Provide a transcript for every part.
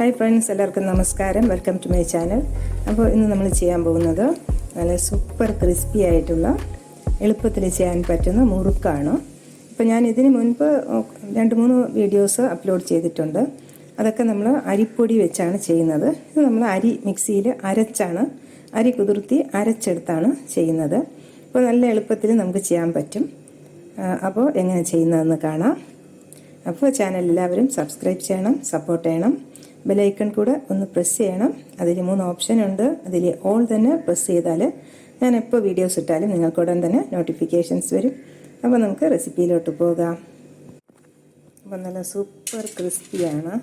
Hi friends എല്ലാവർക്കും നമസ്കാരം. Welcome to my channel അപ്പോൾ ഇന്ന് നമ്മൾ ചെയ്യാൻ പോകുന്നത് നല്ല സൂപ്പർ ക്രിസ്പി ആയിട്ടുള്ള എളുപ്പത്തിൽ ചെയ്യാൻ പറ്റുന്ന മുറുക്കാണ്. ഇപ്പോൾ ഞാൻ ഇതിന് മുൻപ് രണ്ട് മൂന്ന് വീഡിയോസ് അപ്ലോഡ് ചെയ്തിട്ടുണ്ട്. അതൊക്കെ നമ്മൾ അരിപ്പൊടി വെച്ചാണ് ചെയ്യുന്നത്. ഇത് നമ്മൾ അരി മിക്സിയിൽ അരച്ചാണ് അരി കുതിർത്തി അരച്ചെടുത്താണ് ചെയ്യുന്നത്. അപ്പോൾ നല്ല എളുപ്പത്തിൽ നമുക്ക് ചെയ്യാൻ പറ്റും. അപ്പോൾ എങ്ങനെ ചെയ്യുന്നതെന്ന് കാണാം. അപ്പോൾ ചാനൽ എല്ലാവരും സബ്സ്ക്രൈബ് ചെയ്യണം സപ്പോർട്ട് ചെയ്യണം. ബെലൈക്കൺ കൂടെ ഒന്ന് പ്രസ് ചെയ്യണം. അതിൽ മൂന്ന് ഓപ്ഷൻ ഉണ്ട്. അതിൽ ഓൾ തന്നെ പ്രസ് ചെയ്താൽ ഞാൻ എപ്പോൾ വീഡിയോസ് ഇട്ടാലും നിങ്ങൾക്ക് ഉടൻ തന്നെ നോട്ടിഫിക്കേഷൻസ് വരും. അപ്പോൾ നമുക്ക് റെസിപ്പിയിലോട്ട് പോകാം. അപ്പോൾ നല്ല സൂപ്പർ ക്രിസ്പിയാണ്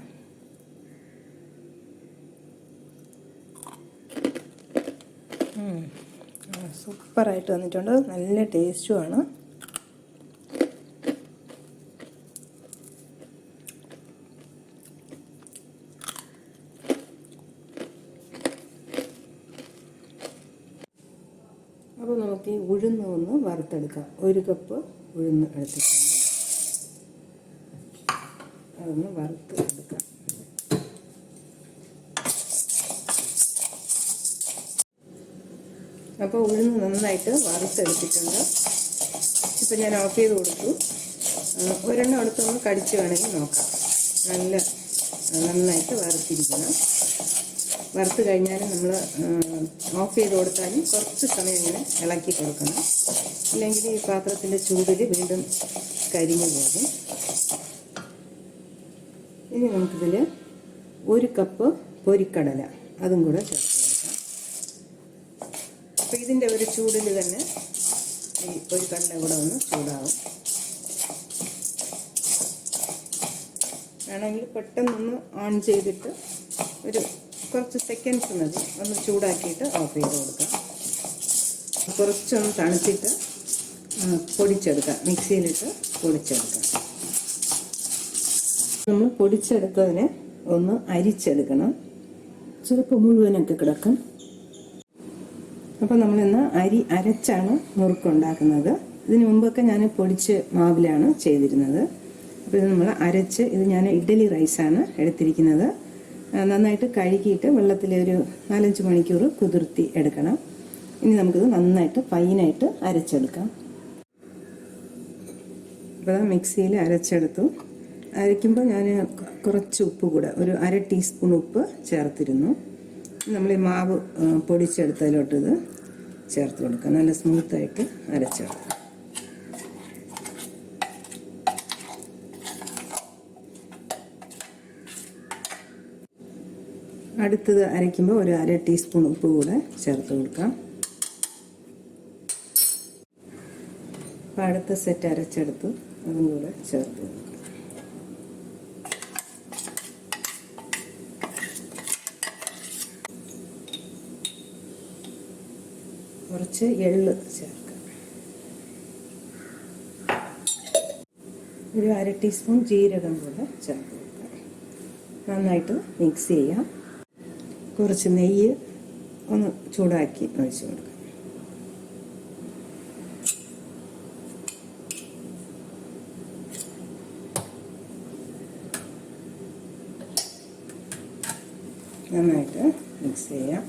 സൂപ്പറായിട്ട് വന്നിട്ടുണ്ട്. നല്ല ടേസ്റ്റുമാണ് അപ്പോൾ നമുക്ക് ഉഴുന്ന് ഒന്ന് വറുത്തെടുക്കാം. ഒരു കപ്പ് ഉഴുന്ന് എടുത്തിട്ടുണ്ട്. അതൊന്ന് വറുത്ത് എടുക്കാം. അപ്പോൾ ഉഴുന്ന് നന്നായിട്ട് വറുത്തെടുത്തിട്ടുണ്ട്. ഇപ്പം ഞാൻ ഓഫ് ചെയ്ത് കൊടുത്തു. ഒരെണ്ണം എടുത്തൊന്ന് കടിച്ച് വേണമെങ്കിൽ നോക്കാം. നല്ല നന്നായിട്ട് വറുത്തിരിക്കണം. വറുത്ത് കഴിഞ്ഞാൽ നമ്മൾ ഓഫ് ചെയ്ത് കൊടുത്താലും കുറച്ച് സമയം ഇങ്ങനെ ഇളക്കി കൊടുക്കണം. അല്ലെങ്കിൽ ഈ പാത്രത്തിന്റെ ചൂടിൽ വീണ്ടും കരിഞ്ഞു പോകും. ഇനി നമുക്കിതിൽ ഒരു കപ്പ് പൊരിക്കടല അതും കൂടെ ചേർത്ത് കൊടുക്കാം. അപ്പോൾ ഇതിന്റെ ഒരു ചൂടിൽ തന്നെ ഈ പൊരിക്കടല കൂടെ ഒന്ന് ചൂടാവും. വേണമെങ്കിൽ പെട്ടെന്നൊന്ന് ഓൺ ചെയ്തിട്ട് ഒരു കുറച്ച് സെക്കൻഡ്സ് മതി. ഒന്ന് ചൂടാക്കിയിട്ട് ഓഫ് ചെയ്ത് കൊടുക്കാം. കുറച്ചൊന്ന് തണുത്തിട്ട് പൊടിച്ചെടുക്കാം. മിക്സിയിലിട്ട് പൊടിച്ചെടുക്കാം. നമ്മൾ പൊടിച്ചെടുത്തതിനെ ഒന്ന് അരിച്ചെടുക്കണം. ചിലപ്പോൾ മുഴുവനൊക്കെ കിടക്കും. അപ്പോൾ നമ്മളിന്ന് അരി അരച്ചാണ് മുറുക്കുണ്ടാക്കുന്നത് ഇതിന് മുമ്പൊക്കെ ഞാൻ പൊടിച്ച് മാവിലാണ് ചെയ്തിരുന്നത്. അപ്പോൾ ഇത് നമ്മൾ അരച്ച് ഇത് ഞാൻ ഇഡ്ഡലി റൈസാണ് എടുത്തിരിക്കുന്നത്. നന്നായിട്ട് കഴുകിയിട്ട് വെള്ളത്തിൽ ഒരു നാലഞ്ച് മണിക്കൂർ കുതിർത്തി എടുക്കണം. ഇനി നമുക്കിത് നന്നായിട്ട് ഫൈനായിട്ട് അരച്ചെടുക്കാം. ഇപ്പോൾ മിക്സിയിൽ അരച്ചെടുത്തു. അരയ്ക്കുമ്പോൾ ഞാൻ കുറച്ച് ഉപ്പ് കൂടെ ഒരു അര ടീസ്പൂൺ ഉപ്പ് ചേർത്തിരുന്നു. നമ്മൾ ഈ മാവ് പൊടിച്ചെടുത്തതിലോട്ട് ഇത് ചേർത്ത് കൊടുക്കാം. നല്ല സ്മൂത്തായിട്ട് അരച്ചെടുക്കുക അടുത്തത് അരയ്ക്കുമ്പോൾ ഒരു അര ടീസ്പൂൺ ഉപ്പ് കൂടെ ചേർത്ത് കൊടുക്കാം. അപ്പം അടുത്ത സെറ്റ് അരച്ചെടുത്ത് അതും കൂടെ ചേർത്ത് കൊടുക്കാം. കുറച്ച് എള്ള് ചേർക്കാം. ഒരു അര ടീസ്പൂൺ ജീരകം കൂടെ ചേർത്ത് കൊടുക്കാം. നന്നായിട്ട് മിക്സ് ചെയ്യാം. കുറച്ച് നെയ്യ് ഒന്ന് ചൂടാക്കി ഒഴിച്ചു കൊടുക്കാം. നന്നായിട്ട് മിക്സ് ചെയ്യാം.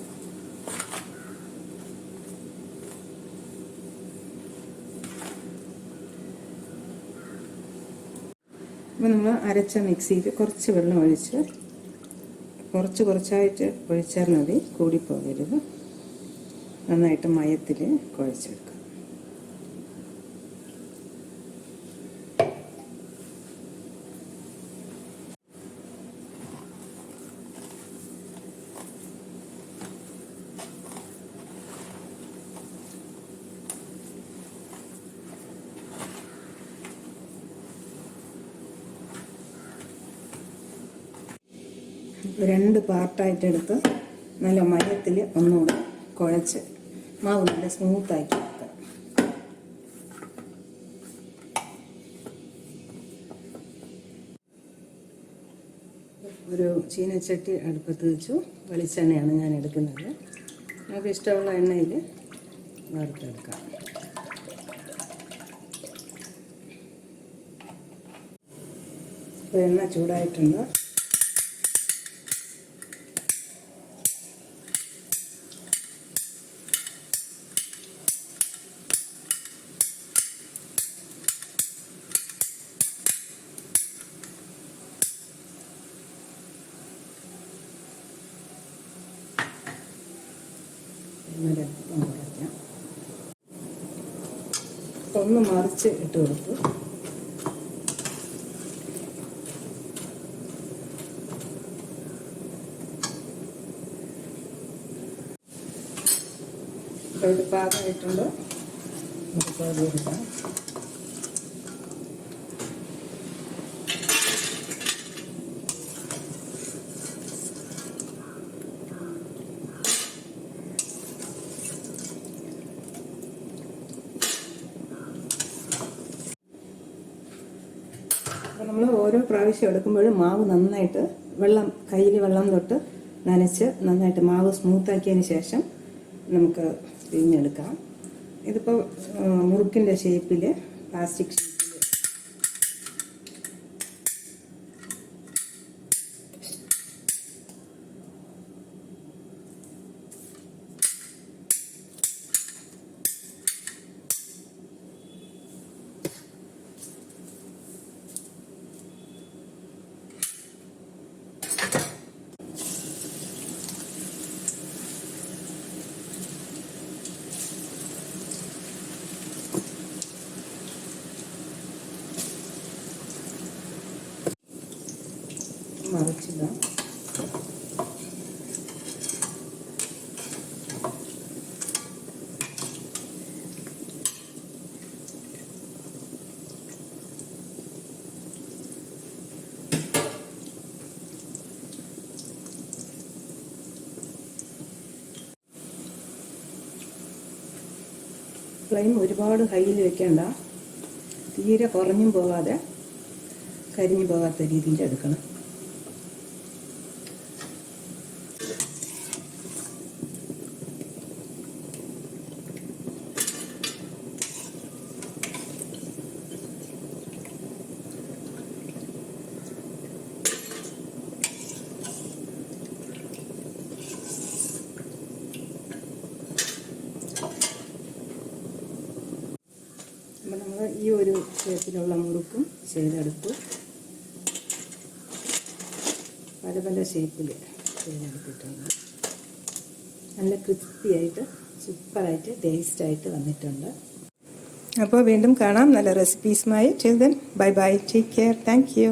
അപ്പോൾ നമ്മൾ അരച്ച മിക്സിയിൽ കുറച്ച് വെള്ളം ഒഴിച്ച് കുറച്ച് കുറച്ചായിട്ട് ഒഴിച്ചാൽ മതി. കൂടിപ്പോകരുത്. നന്നായിട്ട് മയത്തിൽ കുഴച്ചെടുക്കുക. രണ്ട് പാർട്ടായിട്ട് എടുത്ത് നല്ല മയത്തിൽ ഒന്നുകൂടെ കുഴച്ച് മാവ് നല്ല സ്മൂത്താക്കി ഒരു ചീനച്ചട്ടി അടുപ്പത്ത് വെച്ചു. വെളിച്ചെണ്ണയാണ് ഞാൻ എടുക്കുന്നത്. നമുക്ക് ഇഷ്ടമുള്ള എണ്ണയിൽ വറുത്തെടുക്കാം. ഇപ്പോൾ എണ്ണ ചൂടായിട്ടുണ്ട് അപ്പോൾ ഒന്ന് മറിച്ച് ഇട്ട് കൊടുത്തു. അപ്പോൾ ഇത് പാകമായിട്ടുണ്ട്? നമുക്ക് അത് എടുക്കാം. അപ്പോൾ നമ്മൾ ഓരോ പ്രാവശ്യം എടുക്കുമ്പോഴും മാവ് നന്നായിട്ട് വെള്ളം കയ്യിൽ വെള്ളം തൊട്ട് നനച്ച് നന്നായിട്ട് മാവ് സ്മൂത്താക്കിയതിന് ശേഷം നമുക്ക് പിഴിഞ്ഞെടുക്കാം. ഇതിപ്പോൾ മുറുക്കിന്റെ ഷേപ്പിൽ പ്ലാസ്റ്റിക് ഷേപ്പിൽ മറിച്ചിടാം. ഫ്ലെയിം ഒരുപാട് ഹൈയിൽ വെക്കേണ്ട. തീരെ കുറഞ്ഞും പോകാതെ കരിഞ്ഞു പോകാത്ത രീതിയിൽ എടുക്കണം അപ്പം നമ്മൾ ഈ ഒരു ഷേപ്പിലുള്ള മുറുക്കും ചെയ്തെടുത്തു. പല പല ഷേപ്പിൽ ചെയ്തെടുത്തിട്ടുണ്ട്. നല്ല ക്രിസ്പിയായിട്ട് സൂപ്പറായിട്ട് ടേസ്റ്റായിട്ട് വന്നിട്ടുണ്ട്. അപ്പോൾ വീണ്ടും കാണാം. നല്ല റെസിപ്പീസുമായി ചെയ്തൻ bye bye take care thank you